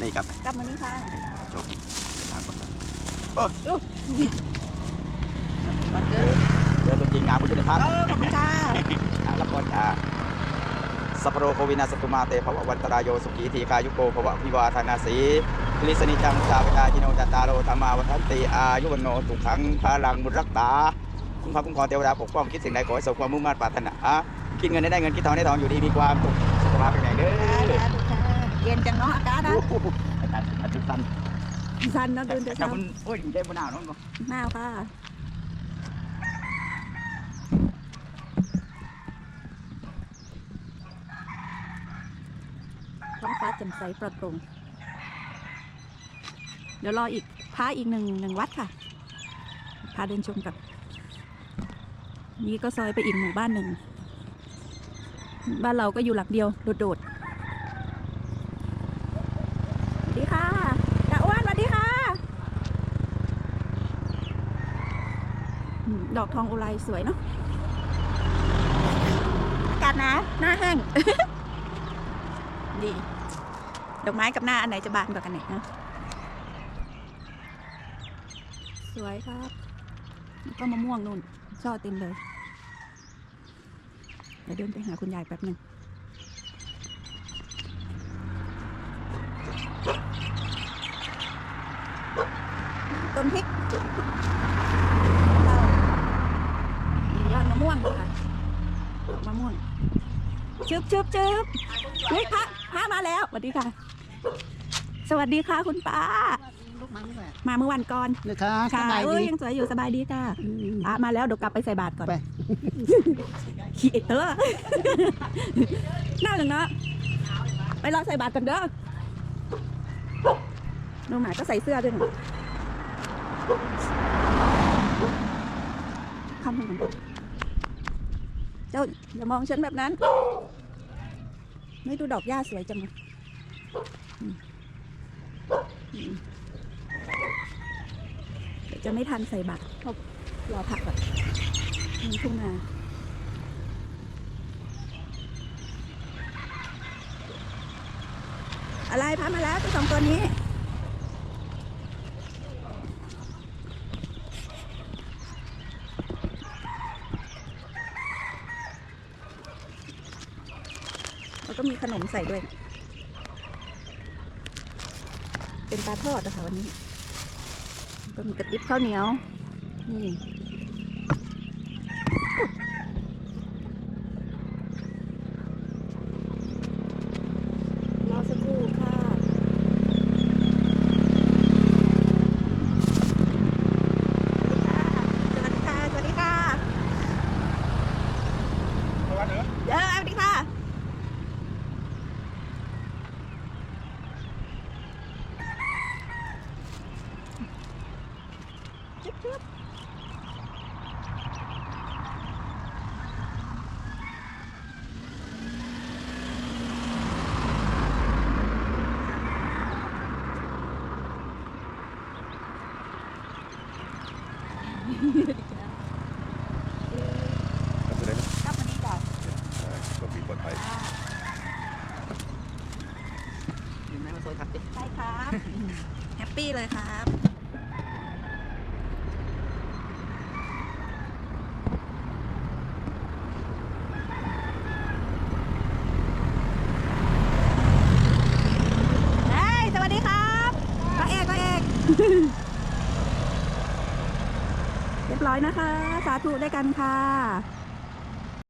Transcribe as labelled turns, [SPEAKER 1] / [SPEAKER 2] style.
[SPEAKER 1] นี่ครับ
[SPEAKER 2] กลับมานี่ค่ะ
[SPEAKER 1] จบทางคน
[SPEAKER 2] วันเกิด
[SPEAKER 1] เดี๋ยวตัวจริงงานคุณจะได้พัก
[SPEAKER 2] เออขอบคุณค่ะ
[SPEAKER 1] รับพรจ้าสัพพโรโควินาสตุมาเตภววันตรายโยสุขีทีคายุโกภวะพิวาธนาสีคลิสนิจังสาวกาจิโนจัตตาโรธรรมาวัฒนติอายุวันโนสุขังพลังบุญรักษาคุ้มพระคุ้มครองเทวดาปกป้องคิดสิ่งใดขอให้สมความมุ่งมั่นปรารถนาคิดเงินได้ได้เงินคิดทองได้ทองอยู่ดีมีความสุขสุขภาพเป็นไงเด้อ
[SPEAKER 2] เย็นจังเนาะอากาศนะ
[SPEAKER 1] โอ้โหอาจารย์อาจารย์สั้น
[SPEAKER 2] สันเนาะเดินแต่
[SPEAKER 1] แต่
[SPEAKER 2] เช้า
[SPEAKER 1] คุณโอ้ยได้บนหนาวน้องก็
[SPEAKER 2] หนาวค่ะท้องฟ้าแจ่มใสปลอดโปร่งเดี๋ยวรออีกพาอีกหนึ่งหนึ่งวัดค่ะ พาเดินชมกับ นี่ก็ซอยไปอีกหมู่บ้านหนึ่ง บ้านเราก็อยู่หลักเดียว โดดๆสวัสดีค่ะตาอ้วนสวัสดีค่ะอืม ดอกทองอุไรสวยเนาะอากาศนะ หน้าแห้ง ดี ดอกไม้กับหน้าอันไหนจะบานกว่ากันเนี่ยนะสวยครับแล้วก็มะม่วงนู่นช่อเต็มเลยเดี๋ยวเดินไปหาคุณยายแป๊บหนึ่งต้นพริกเรามียอดมะม่วงค่ะมะม่วง ชึบชึบชึบเฮ้ยพระพระมาแล้วสวัสดีค่ะ สวัสดีค่ะคุณป้า
[SPEAKER 3] ลูกมันนี่แหละ
[SPEAKER 2] มาเมื่อวันก่อน
[SPEAKER 3] นะคะส
[SPEAKER 2] ค่ะ
[SPEAKER 3] บาย
[SPEAKER 2] เอ้
[SPEAKER 3] ดี
[SPEAKER 2] ยยังสวยอยู่สบายดีค่ะพระมาแล้วเดี๋ยวกลับไปใส่บาตรก่อน
[SPEAKER 3] ไป
[SPEAKER 2] ขี้เอเตอร์น่าหนึ่งเนาะไปรอใส่บาตรกันเด้อน้องหมาก็ใส่เสื้อด้วยนะคำหนึ่งเจ้าอย่ามองฉันแบบนั้น ไม่ดูดอกหญ้าสวยจังเลยจะไม่ทันใส่บัตรเพราะรอผักแบบมีทุ่งนาอะไรพามาแล้วตัวสองตัวนี้ แล้วก็มีขนมใส่ด้วย เป็นปลาทอดนะคะวันนี้ ก็มีกระติบข้าวเหนียว นี่ รอสักครู่ค่ะ สวัสดีค่ะ สวัสดีค่ะ สวัสดีค่ะเออสวัสดีค่ะ จุ๊บจุ๊บ กลับมานี่ก่อน
[SPEAKER 4] ก็มีปลอดภัย
[SPEAKER 1] เห็นไหมมันสวยครับดิ
[SPEAKER 2] ใช่ครับแฮปปี้เลยครับเฮ้ยสวัสดีครับก็เอกก็เอก ร้อยนะคะ สาธุด้วยกันค่ะ